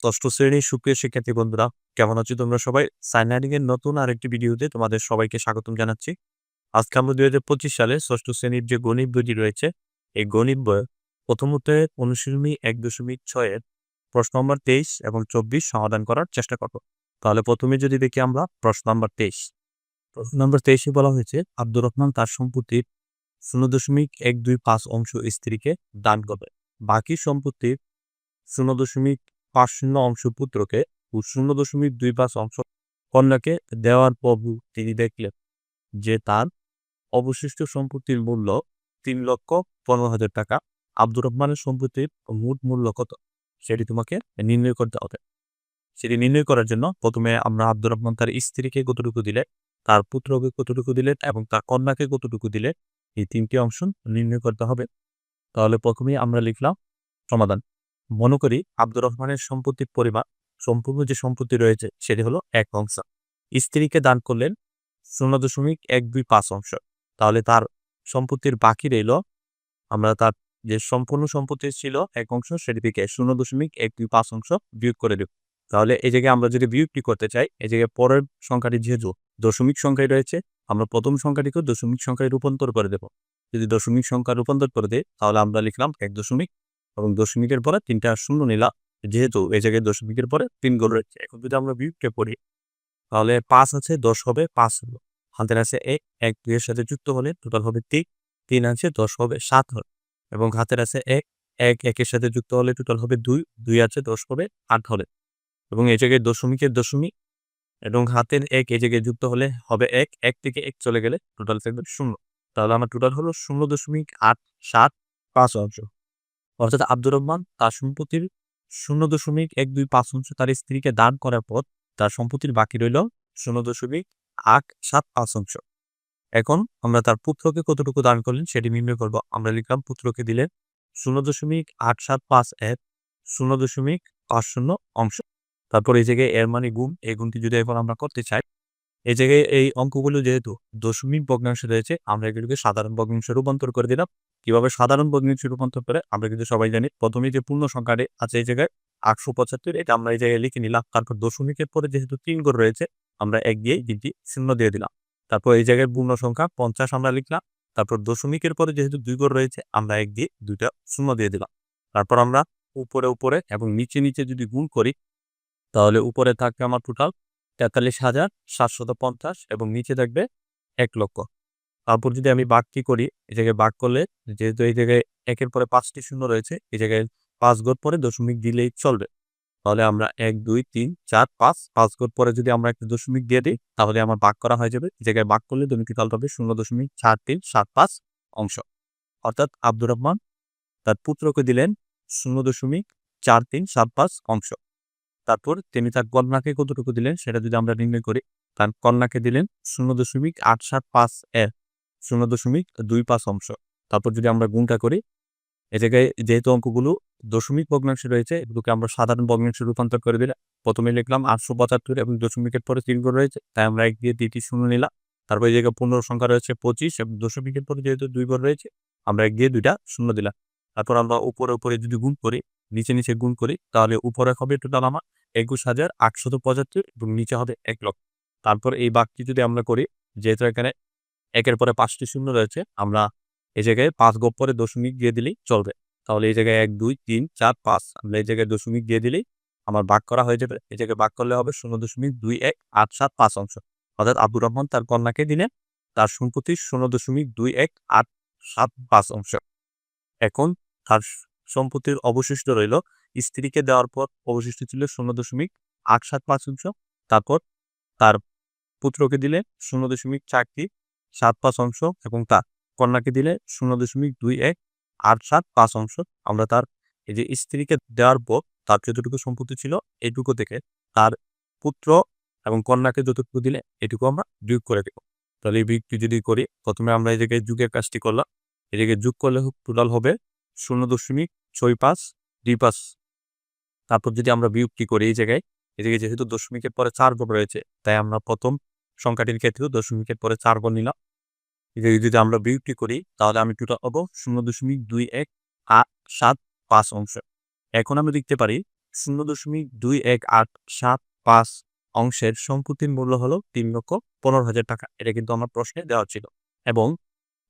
ষষ্ঠ শ্রেণির সুপ্রিয় শিক্ষার্থী বন্ধুরা, কেমন আছো তোমরা সবাই? সাইনারিং এর নতুন আরেকটি ভিডিওতে তোমাদের সবাইকে স্বাগতম জানাচ্ছি। আজকে আমরা দুই হাজার পঁচিশ সালে ষষ্ঠ শ্রেণির যে গণিত বইটি রয়েছে, এই গণিত বইয়ের প্রথমত অনুশীলনী এক দশমিক ছয়ের প্রশ্ন নম্বর তেইশ এবং চব্বিশ সমাধান করার চেষ্টা করব। তাহলে প্রথমে যদি দেখি আমরা প্রশ্ন নম্বর তেইশ। প্রশ্ন নম্বর তেইশে বলা হয়েছে, আব্দুর রহমান তার সম্পত্তির শূন্য দশমিক এক দুই পাঁচ অংশ স্ত্রীকে দান করবে। বাকি সম্পত্তির শূন্য দশমিক পাঁচ শূন্য অংশ পুত্রকে ও শূন্য দশমিক দুই পাঁচ অংশ কন্যাকে দেওয়ার পর তিনি দেখলেন যে তার অবশিষ্ট সম্পত্তির মূল্য তিন লক্ষ পনেরো হাজার টাকা। আব্দুর রহমানের সম্পত্তির মোট মূল্য কত? সেটি তোমাকে নির্ণয় করতে হবে। সেটি নির্ণয় করার জন্য প্রথমে আমরা আব্দুর রহমান তার স্ত্রীকে কতটুকু দিলে, তার পুত্রকে কতটুকু দিলেন এবং তার কন্যাকে কতটুকু দিলে, এই তিনটি অংশ নির্ণয় করতে হবে। তাহলে প্রথমেই আমরা লিখলাম সমাধান। মনে করি আব্দুর রহমানের সম্পত্তির পরিমাণ, সম্পূর্ণ যে সম্পত্তি রয়েছে সেটি হলো এক অংশ। স্ত্রীকে দান করলেন শূন্য দশমিক এক দুই পাঁচ অংশ। তাহলে তার সম্পত্তির বাকি রইল, আমরা তার যে সম্পূর্ণ সম্পত্তি ছিল এক অংশ সেটি থেকে শূন্য দশমিক এক দুই পাঁচ অংশ বিয়োগ করে দেব। তাহলে এই জায়গায় আমরা যদি বিয়োগটি করতে চাই, এই জায়গায় পরের সংখ্যাটি যেহেতু দশমিক সংখ্যায় রয়েছে, আমরা প্রথম সংখ্যাটিকে দশমিক সংখ্যায় রূপান্তর করে দেব। যদি দশমিক সংখ্যা রূপান্তর করে দেয় তাহলে আমরা লিখলাম এক দশমিক এবং দশমিকের পরে তিনটা শূন্য নিলাম যেহেতু এই জায়গায় দশমিকের পরে তিন গোল রয়েছে। এখন যদি আমরা বিয়োগটা পড়ি তাহলে পাঁচ আছে, দশ হবে, পাঁচ হলো। হাতের আছে এক এক, দুইয়ের সাথে যুক্ত হলে টোটাল হবে তিন তিন আছে, দশ হবে, সাত হবে এবং হাতের আছে এক এক, একের সাথে যুক্ত হলে টোটাল হবে দুই দুই আছে, দশ হবে, আট হলে। এবং এই জায়গায় দশমিকের দশমিক এবং হাতের এক এই জায়গায় যুক্ত হলে হবে এক এক থেকে এক চলে গেলে টোটাল থাকবে শূন্য। তাহলে আমার টোটাল হলো শূন্য দশমিক আট সাত পাঁচ অংশ। অর্থাৎ আব্দুর রহমান তার সম্পত্তির শূন্য দশমিক এক দুই পাঁচ অংশ তার স্ত্রীকে দান করার পর তার সম্পত্তির বাকি রইল শূন্য দশমিক আট সাত পাঁচ অংশ। এখন আমরা তার পুত্রকে কতটুকু দান করলেন সেটি নির্ণয় করব। আমরা লিখলাম, পুত্রকে দিলেন শূন্য দশমিক আট সাত পাঁচ এক শূন্য দশমিক পাঁচ শূন্য অংশ। তারপর এই জায়গায় এর মানে গুণ, এই গুণটি যদি এখন আমরা করতে চাই এই জায়গায় এই অঙ্কগুলো যেহেতু দশমিক ভগ্নাংশ রয়েছে, আমরা এগুলোকে সাধারণ ভগ্নাংশে রূপান্তর করে দিলাম। কীভাবে সাধারণ ভগ্নাংশে রূপান্তর করে? আমরা কিন্তু সবাই জানি প্রথমে যে পূর্ণ সংখ্যাটি আছে এই জায়গায় আটশো পঁচাত্তর, এটা আমরা এই জায়গায় লিখে নিলাম। তারপর দশমিকের পরে যেহেতু তিন ঘর রয়েছে, আমরা এক দিয়ে তিনটি শূন্য দিয়ে দিলাম। তারপর এই জায়গায় পূর্ণ সংখ্যা পঞ্চাশ আমরা লিখলাম। তারপর দশমিকের পরে যেহেতু দুই ঘর রয়েছে, আমরা এক দিয়ে দুইটা শূন্য দিয়ে দিলাম। তারপর আমরা উপরে উপরে এবং নিচে নিচে যদি গুণ করি, তাহলে উপরে থাকবে আমার টোটাল তেতাল্লিশ হাজার সাতশত পঞ্চাশ এবং নিচে থাকবে এক লক্ষ। তারপর যদি আমি বাঘটি করি, এই জায়গায় বাঘ করলে যেহেতু এই জায়গায় একের পরে পাঁচটি শূন্য রয়েছে, এই জায়গায় পাঁচ গোট পরে দশমিক দিলেই চলবে। তাহলে আমরা এক, দুই, তিন, চার, পাঁচ পাঁচ গোট পরে যদি আমরা একটা দশমিক দিয়ে দিই, তাহলে আমার বাঘ করা হয়ে যাবে। এই জায়গায় বাঘ করলে দৈনিক তাল হবে শূন্য দশমিক চার তিন সাত পাঁচ অংশ। অর্থাৎ আব্দুর রহমান তার পুত্রকে দিলেন শূন্য দশমিক চার তিন সাত পাঁচ অংশ। তারপর তিনি তার কন্যাকে কতটুকু দিলেন সেটা যদি আমরা নির্ণয় করি, তার কন্যাকে দিলেন শূন্য দশমিক আট সাত পাঁচ এর শূন্য দশমিক দুই পাঁচ অংশ। তারপর যদি আমরা গুণটা করি, এ জায়গায় যেহেতু অঙ্কগুলো দশমিক ভগ্নাংশে রয়েছে, এগুলোকে আমরা সাধারণ ভগ্নাংশে রূপান্তর করে দিলাম। প্রথমে লিখলাম আটশো পঁচাত্তর এবং দশমিকের পরে তিন করে রয়েছে, তাই আমরা এক দিয়ে দ্বিতীয় শূন্য নিলাম। তারপর এই জায়গায় পনেরো সংখ্যা রয়েছে পঁচিশ এবং দশমিকের পরে যেহেতু দুই ঘর রয়েছে, আমরা এক দিয়ে দুইটা শূন্য দিলাম। তারপর আমরা উপরে উপরে যদি গুণ করি, নিচে নিচে গুণ করি, তাহলে উপরে হবে টোটাল আমার একুশ হাজার আটশত পঁচাত্তর এবং নিচে হবে এক লক্ষ। তারপর এই বাক্যটি যদি আমরা করি, যেহেতু এখানে একের পরে পাঁচটি শূন্য রয়েছে, আমরা এই জায়গায় পাঁচ গোপ পরে দশমিক দিয়ে দিলেই চলবে। তাহলে এই জায়গায় এক, দুই, তিন, চার, পাঁচ, আমরা এই জায়গায় দশমিক দিয়ে দিলেই আমার বাক করা হয়ে যাবে। এই জায়গায় বাক করলে হবে শূন্য দশমিক দুই এক আট সাত পাঁচ অংশ। অর্থাৎ আব্দুর রহমান তার কন্যাকে দিলেন, তার সম্পত্তি শূন্য দশমিক দুই এক আট সাত পাঁচ অংশ। এখন তার সম্পত্তির অবশিষ্ট রইল স্ত্রীকে দেওয়ার পর অবশিষ্ট ছিল শূন্য দশমিক আট সাত পাঁচ অংশ। তারপর তার পুত্রকে দিলে শূন্য দশমিক চারটি সাত পাঁচ অংশ এবং তার কন্যাকে দিলে শূন্য দশমিক দুই এক আট সাত পাঁচ অংশ। আমরা তার এই যে স্ত্রীকে দেওয়ার পর তার যতটুকু সম্পত্তি ছিল এইটুকু থেকে তার পুত্র এবং কন্যাকে যতটুকু দিলে এটুকু আমরা যোগ করে দেব। তাহলে এই বিয়োগটি যদি করি, প্রথমে আমরা এই জায়গায় যুগের কাজটি করলাম। এদিকে যোগ করলে টোটাল হবে শূন্য দশমিক ছয় পাঁচ দুই পাঁচ তারপর যদি আমরা বিয়োগটি করি এই জায়গায়? এই জায়গায় যেহেতু দশমিকের পরে চার গণ রয়েছে, তাই আমরা প্রথম সংখ্যাটির ক্ষেত্রেও দশমিকের পরে চার গণ নিলাম। এই যদি আমরা বিয়োগটি করি, তাহলে আমি টোটাল পাবো শূন্য দশমিক দুই এক আট সাত পাঁচ অংশ। এখন আমি দেখতে পারি শূন্য দশমিক দুই এক আট সাত পাঁচ অংশের সম্পত্তির মূল্য হলো তিন লক্ষ পনেরো হাজার টাকা। এটা কিন্তু আমার প্রশ্নে দেওয়া ছিল। এবং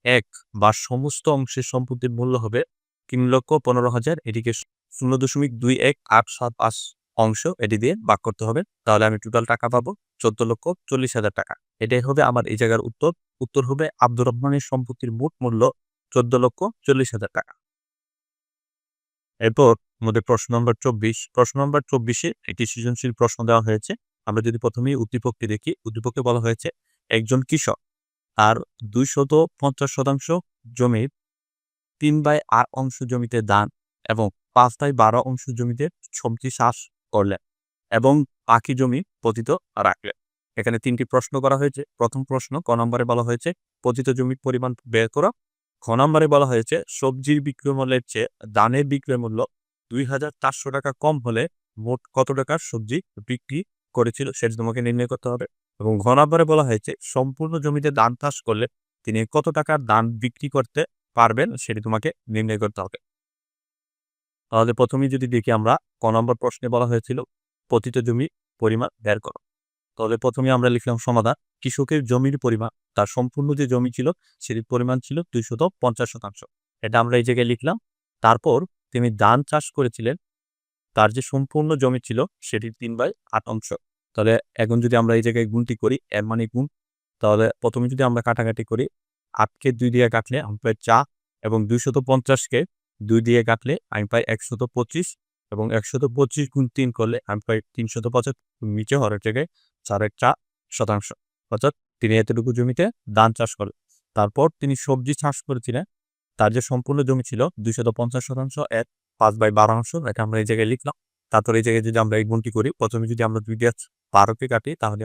এক বা সমস্ত অংশের সম্পত্তির মূল্য হবে তিন লক্ষ পনেরো হাজার। এটিকে শূন্য দশমিক দুই এক আট সাত পাঁচ অংশ এটি দিয়ে ভাগ করতে হবে। তাহলে আমি টোটাল টাকা পাবো চোদ্দ লক্ষ চল্লিশ হাজার টাকা। এটাই হবে আমার এই জায়গার উত্তর। উত্তর হবে আব্দুর রহমানের সম্পত্তির মোট মূল্য চোদ্দ লক্ষ চল্লিশ হাজার টাকা। এরপর আমাদের প্রশ্ন নম্বর চব্বিশ। প্রশ্ন নম্বর চব্বিশে একটি সৃজনশীল প্রশ্ন দেওয়া হয়েছে। আমরা যদি প্রথমেই উদ্দীপকটি দেখি, উদ্দীপকে বলা হয়েছে, একজন কৃষক আর দুইশত পঞ্চাশ শতাংশ জমির তিন বাই আট অংশ জমিতে দান এবং পাঁচ বাই বারো অংশ জমিতে সবজি চাষ করলেন এবং বাকি জমি পতিত রাখলেন। এখানে তিনটি প্রশ্ন করা হয়েছে। প্রথম প্রশ্ন, ক নম্বরে বলা হয়েছে, পতিত জমির পরিমাণ বের করা। খ নম্বরে বলা হয়েছে, সবজির বিক্রয় মূল্যের চেয়ে দানের বিক্রয় মূল্য দুই হাজার চারশো টাকা কম হলে মোট কত টাকার সবজি বিক্রি করেছিল সেটা তোমাকে নির্ণয় করতে হবে। এবং ঘ নম্বরে বলা হয়েছে, সম্পূর্ণ জমিতে ধান চাষ করলে তিনি কত টাকার ধান বিক্রি করতে পারবেন সেটি তোমাকে নির্ণয় করতে হবে। তাহলে প্রথমেই যদি দেখি আমরা ক নম্বর প্রশ্নে বলা হয়েছিল, পতিত জমি পরিমাণ বের করো। তাহলে প্রথমে আমরা লিখলাম সমাধান, কৃষকের জমির পরিমাণ, তার সম্পূর্ণ যে জমি ছিল, সেটির পরিমাণ ছিল দুইশত পঞ্চাশ শতাংশ। এটা আমরা এই জায়গায় লিখলাম। তারপর তিনি ধান চাষ করেছিলেন, তার যে সম্পূর্ণ জমি ছিল, সেটির তিন বাই আট অংশ। তাহলে এখন যদি আমরা এই জায়গায় গুণটি করি, এর মানে গুণ। তাহলে প্রথমে যদি আমরা কাটাকাটি করি, আটকে দুই দিয়ে কাটলে আমি পাই চা এবং দুইশত পঞ্চাশকে দুই দিয়ে কাটলে আমি পাই একশত পঁচিশ এবং একশত পঁচিশ গুণ তিন করলে আমি পাই তিনশত পঁচাত্তর। নিচে হরের জায়গায় চারের চার শতাংশ। অর্থাৎ তিনি এতটুকু জমিতে ধান চাষ করেন। তারপর তিনি সবজি চাষ করেছিলেন। তার যে সম্পূর্ণ জমি ছিল দুইশত পঞ্চাশ শতাংশ এক পাঁচ বাই বারো অংশ, এটা আমরা এই জায়গায় লিখলাম। তারপর এই জায়গায় যদি আমরা এই গুণটি করি, প্রথমে যদি আমরা দুই দিয়ে বারোকে কাটি, তাহলে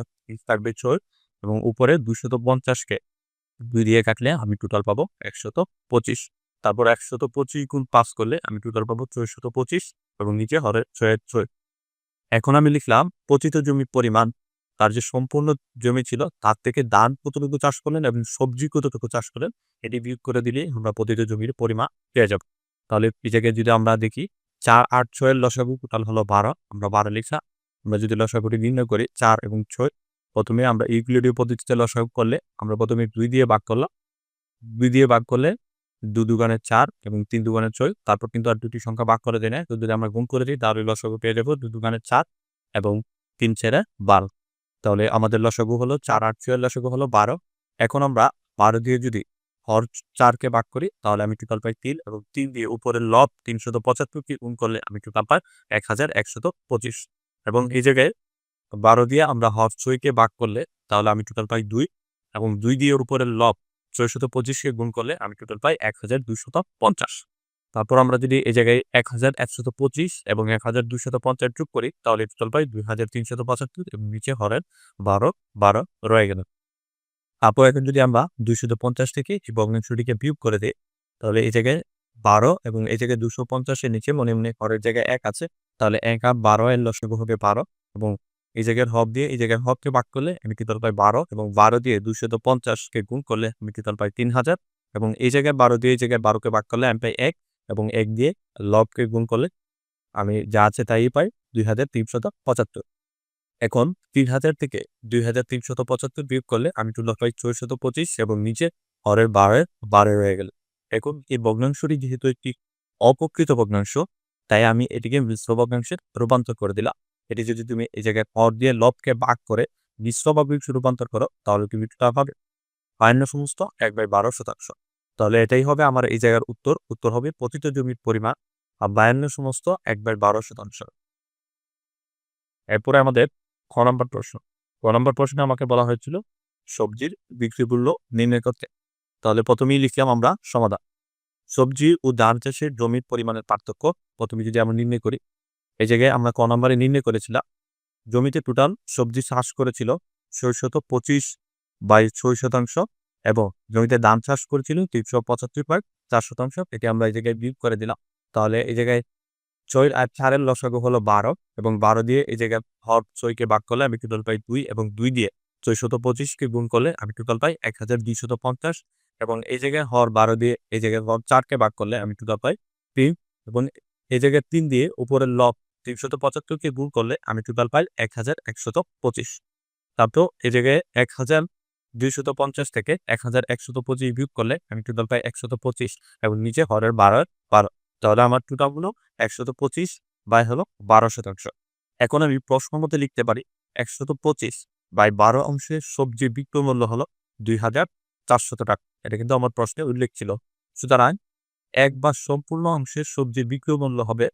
থাকবে ছয় এবং উপরে দুইশত পঞ্চাশকে দুই দিয়ে কাটলে আমি টোটাল পাবো একশত পঁচিশ। তারপর একশত পঁচিশ গুণ পাঁচ করলে আমি টোটাল পাবো ছয়শত পঁচিশ এবং নিচে হরে ছয়ের ছয়। এখন আমি লিখলাম পতিত জমির পরিমাণ, তার যে সম্পূর্ণ জমি ছিল, তার থেকে ধান কতটুকু চাষ করলেন এবং সবজি কতটুকু চাষ করলেন, এটি বিয়োগ করে দিলে আমরা পতিত জমির পরিমাণ পেয়ে যাব। তাহলে জায়গায় যদি আমরা দেখি, চার আট ছয়ের লসাগু টোটাল হলো বারো, আমরা বারো লিখা আমরা যদি লসাগুটি নির্ণয় করি, চার এবং ছয়, প্রথমে আমরা ইউক্লিডীয় পদ্ধতিতে লসাগু করলে আমরা প্রথমে দুই দিয়ে ভাগ করলাম। দুই দিয়ে ভাগ করলে দু দুগানের চার এবং তিন দুগানের ছয়। তারপর কিন্তু আর দুটি সংখ্যা ভাগ করে দেয় না। তো যদি আমরা গুণ করে দিই, তাহলে লসাগু পেয়ে যাব দু দুগানের চার এবং তিন ছেড়ে বারো। তাহলে আমাদের লসাগু হলো চার আট ছয়ের লসাগু হলো বারো। এখন আমরা বারো দিয়ে যদি হর চারকে ভাগ করি, তাহলে আমি টোটাল পাই তিন এবং তিন দিয়ে উপরের লব তিনশত পঁচাত্তরকে গুণ করলে আমি টোটাল পাই এক হাজার একশত পঁচিশ। এবং এই জায়গায় বারো দিয়ে আমরা হর ছয়কে ভাগ করলে, তাহলে আমি টোটাল পাই দুই এবং দুই দিয়ে উপরের লব ছয়শত পঁচিশকে গুণ করলে আমি টোটাল পাই এক হাজার দুইশত পঞ্চাশ। তারপর আমরা যদি এই জায়গায় এক হাজার একশত পঁচিশ এবং এক হাজার দুইশত পঞ্চাশ যোগ করি, তাহলে টোটাল পাই দুই হাজার তিনশত পঁচাত্তর এবং নিচে হরের বারো বারো রয়ে গেল। তারপর এখন যদি আমরা দুইশত পঞ্চাশ থেকে এই ভগ্নাংশটিকে বিয়োগ করে দিই, তাহলে এই জায়গায় বারো এবং এই জায়গায় দুশো পঞ্চাশের নিচে মনে মনে হরের জায়গায় এক আছে, তাহলে এক আর বারো এর লসাগু হবে বারো এবং এই জায়গার হব দিয়ে, এই জায়গার হবকে ভাগ করলে আমি টোটাল পাই বারো এবং বারো দিয়ে দুশত পঞ্চাশকে গুণ করলে আমি টোটাল পাই তিন হাজার এবং এই জায়গায় বারো দিয়ে, এই জায়গায় বারোকে ভাগ করলে আমি পাই এক এবং এক দিয়ে লবকে গুণ করলে আমি যা আছে তাই পাই দুই হাজার তিনশত পঁচাত্তর। এখন তিন হাজার থেকে দুই হাজার তিনশত পঁচাত্তর বিয়োগ করলে আমি টোটাল পাই ছয়শত পঁচিশ এবং নিচে হরের বারের বারে রয়ে গেল। এখন এই ভগ্নাংশটি যেহেতু একটি অপকৃত ভগ্নাংশ, তাই আমি এটিকে মিশ্র ভগ্নাংশে রূপান্তর করে দিলাম। এটি যদি তুমি এই জায়গায় হর দিয়ে লবকে ভাগ করে মিশ্র রূপান্তর করো, তাহলে তুমি টোটাল পাবে বায়ান্ন সমস্ত এক বাই বারো শতাংশ। তাহলে এটাই হবে আমার এই জায়গার উত্তর। উত্তর হবে পতিত জমির পরিমাণ আর বায়ান্ন সমস্ত এক বাই বারো শতাংশ। এরপরে আমাদের খ নম্বর প্রশ্ন। ক নম্বর প্রশ্নে আমাকে বলা হয়েছিল, সবজির বিক্রি মূল্য নির্ণয় করতে। তাহলে প্রথমেই লিখলাম আমরা সমাধান। সবজি ও ধান চাষের জমির পরিমাণের পার্থক্য প্রথমে যদি আমরা নির্ণয় করি এই জায়গায় আমরা ক নম্বরে নির্ণয় করেছিলাম। জমিতে টোটাল সবজি চাষ করেছিল ছয়শত পঁচিশ বাই ছয় শতাংশ এবং জমিতে ধান চাষ করেছিল তিনশো পঁচাত্তর পয়েন্ট চার শতাংশ। এটি আমরা এই জায়গায় বিয়োগ করে দিলাম। তাহলে এই জায়গায় ছয় আর চারের লসাগু হলো বারো এবং বারো দিয়ে এই জায়গায় হর ছয়কে ভাগ করলে আমি টোটাল পাই দুই এবং দুই দিয়ে ছয়শত পঁচিশকে গুণ করলে আমি টোটাল পাই এক হাজার দুইশত পঞ্চাশ এবং এই জায়গায় হর বারো দিয়ে এই জায়গায় হর চারকে ভাগ করলে আমি টোটাল পাই তিন এবং এই জায়গায় তিন দিয়ে উপরের লব তিনশত পঁচাত্তরকে গুণ করলে আমি টোটাল পাই এক হাজার একশত পঁচিশ। তারপর এই জায়গায় এক হাজার দুইশত পঞ্চাশ থেকে এক হাজার একশত পঁচিশ বিয়োগ করলে আমি টোটাল পাই একশত পঁচিশ এবং নিচে হরের বারো বারো। তাহলে আমার টোটাল হলো একশত পঁচিশ বাই হলো বারো শতাংশ। এখন আমি প্রশ্ন মতে লিখতে পারি একশত পঁচিশ বাই বারো অংশের সবজির বিক্রয় মূল্য হলো দুই হাজার চারশত টাকা। এটা কিন্তু আমার প্রশ্নে উল্লেখ ছিল। সুতরাং এক বা সম্পূর্ণ অংশের সবজির বিক্রয় মূল্য হবে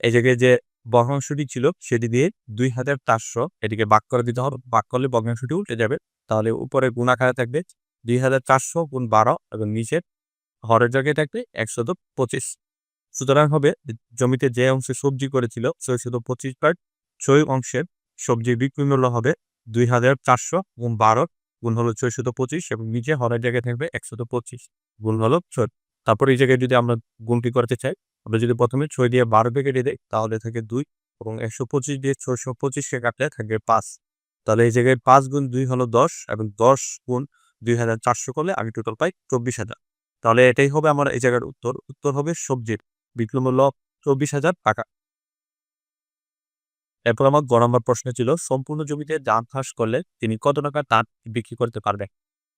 এই জায়গায় যে ভগ্নাংশটি ছিল সেটি দিয়ে দুই হাজার চারশো এটিকে বাক করে দিতে হবে। বাক করলে ভগ্নাংশটি উল্টে যাবে। তাহলে উপরে গুণ আকারে থাকবে দুই হাজার চারশো গুণ বারো এবং নিচের হরের জায়গায় থাকবে একশত পঁচিশ। সুতরাং হবে জমিতে যে অংশে সবজি করেছিল ছয়শত পঁচিশ বার ছয় অংশের সবজির বিক্রয় মূল্য হবে দুই হাজার চারশো গুণ বারো গুণ হলো ছয়শত পঁচিশ এবং নিচে হরের জায়গায় থাকবে একশত পঁচিশ গুণ হলো ছয়। তারপর এই জায়গায় যদি আমরা গুণটি করতে চাই আমরা যদি প্রথমে ছয় দিয়ে বারো বারোকে কেটে দিই, তাহলে থাকে দুই এবং একশো পঁচিশ দিয়ে ছয়শো পঁচিশকে কাটলে থাকবে পাঁচ। তাহলে এই জায়গায় পাঁচ গুণ দুই হলো দশ এবং দশ গুণ দুই হাজার চারশো করলে আমি টোটাল পাই চব্বিশ হাজার। তাহলে এটাই হবে আমার এই জায়গার উত্তর। উত্তর হবে সবজির বিক্রয় মূল্য চব্বিশ হাজার টাকা। এরপর আমার গ নম্বর প্রশ্ন ছিল, সম্পূর্ণ জমিতে ধান চাষ করলে তিনি কত টাকা ধান বিক্রি করতে পারবেন?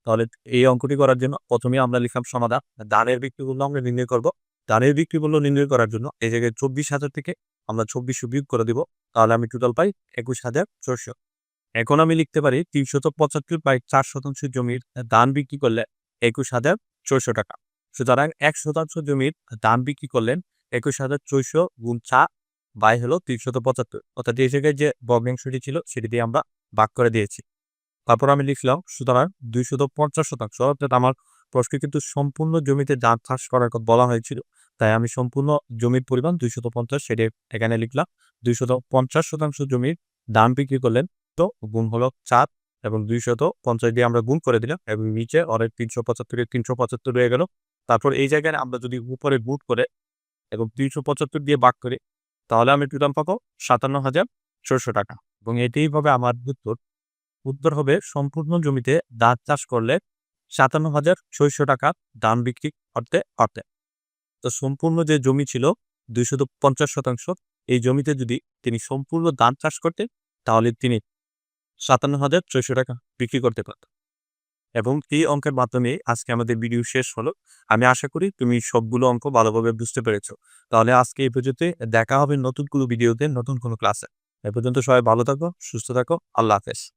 তাহলে এই অঙ্কটি করার জন্য প্রথমে আমরা লিখলাম সমাধান। ধানের বিক্রি মূল্য আমরা নির্ণয় করব। ধানের বিক্রি মূল্য নির্ণয় করার জন্য এই জায়গায় চব্বিশ হাজার থেকে আমরা চব্বিশশো বিয়োগ করে দিব, তাহলে আমি টোটাল পাই একুশ হাজার ছশো এখন আমি লিখতে পারি তিনশত পঁচাত্তর বাই চার শতাংশ জমির ধান বিক্রি করলে একুশ হাজার ছয়শো টাকা। সুতরাং এক শতাংশ জমির ধান বিক্রি করলেন একুশ হাজার ছয়শো গুণ চা বাই হলো তিনশত পঁচাত্তর। অর্থাৎ এই জায়গায় যে ভগ্নাংশটি ছিল সেটি দিয়ে আমরা ভাগ করে দিয়েছি। তারপর আমি লিখলাম সুতরাং দুইশত পঞ্চাশ শতাংশ, অর্থাৎ আমার প্রশ্নে কিন্তু সম্পূর্ণ জমিতে ধান চাষ করার কথা বলা হয়েছিল। তাই আমি সম্পূর্ণ জমির পরিমাণ দুইশত পঞ্চাশ সেটি এখানে লিখলাম। দুইশত পঞ্চাশ শতাংশ জমির ধান বিক্রি করলেন তো গুণ হলো চার এবং দুইশত পঞ্চাশ দিয়ে আমরা গুণ করে দিলাম এবং নিচে অনেক তিনশো পঁচাত্তরের তিনশো পঁচাত্তর রয়ে গেল। তারপর এই জায়গায় আমরা যদি উপরে গুণ করে এবং তিনশো পঁচাত্তর দিয়ে ভাগ করি, তাহলে আমি টোটাল পাবো সাতান্ন হাজার ছশো টাকা। এবং এটাই হবে আমার উত্তর। উত্তর হবে সম্পূর্ণ জমিতে ধান চাষ করলে সাতান্ন হাজার ছয়শো টাকা ধান বিক্রি করতে পারতেন। তো সম্পূর্ণ যে জমি ছিল, দুইশত পঞ্চাশ শতাংশ, এই জমিতে যদি তিনি সম্পূর্ণ ধান চাষ করতেন, তাহলে তিনি সাতান্ন হাজার ছয়শো টাকা বিক্রি করতে পারতেন। এবং এই অঙ্কের মাধ্যমে আজকে আমাদের ভিডিও শেষ হলো। আমি আশা করি তুমি সবগুলো অঙ্ক ভালোভাবে বুঝতে পেরেছ। তাহলে আজকে এই পর্যন্ত দেখা হবে নতুন কোনো ভিডিওতে, নতুন কোনো ক্লাসে। এ পর্যন্ত সবাই ভালো থাকো, সুস্থ থাকো, আল্লাহ হাফেজ।